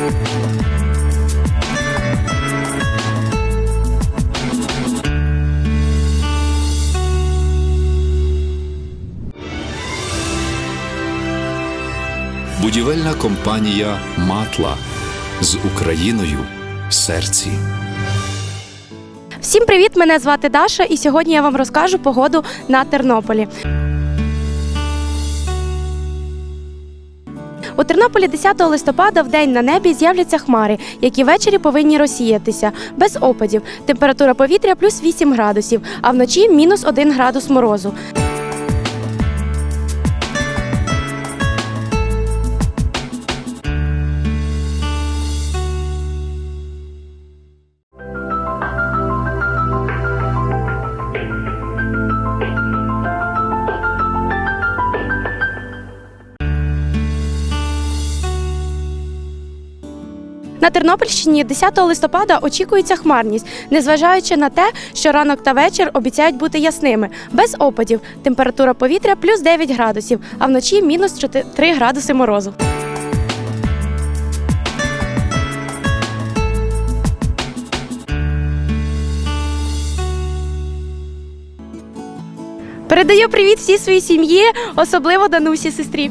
Будівельна компанія Матла з Україною в серці. Всім привіт! Мене звати Даша, і сьогодні я вам розкажу погоду на Тернополі. У Тернополі 10 листопада в день на небі з'являться хмари, які ввечері повинні розсіятися без опадів. Температура повітря плюс 8 градусів, а вночі мінус 1 градус морозу. На Тернопільщині 10 листопада очікується хмарність, незважаючи на те, що ранок та вечір обіцяють бути ясними, без опадів. Температура повітря плюс 9 градусів, а вночі мінус 3 градуси морозу. Передаю привіт всій своїй сім'ї, особливо Данусі сестрі.